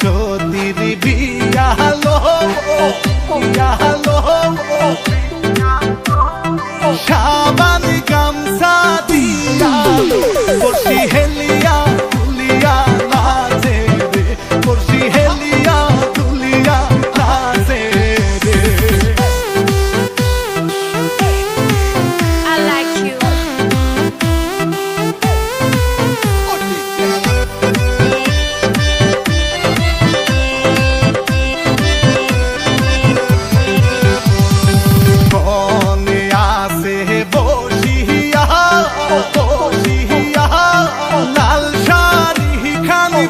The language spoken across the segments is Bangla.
সত্যি লাল শাড়ি খানি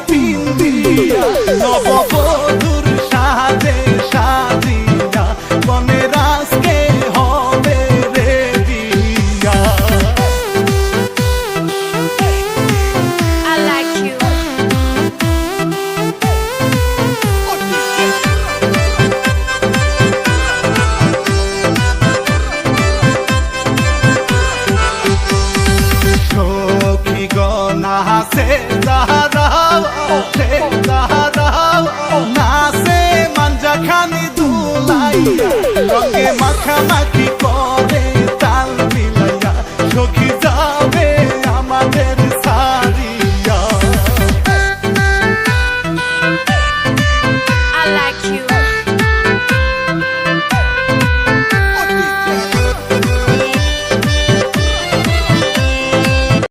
নাচে জাহারাও ওঠে জাহারাও নাচে মাঞ্জা খানি দুলাই রঙে মাখামাখি কর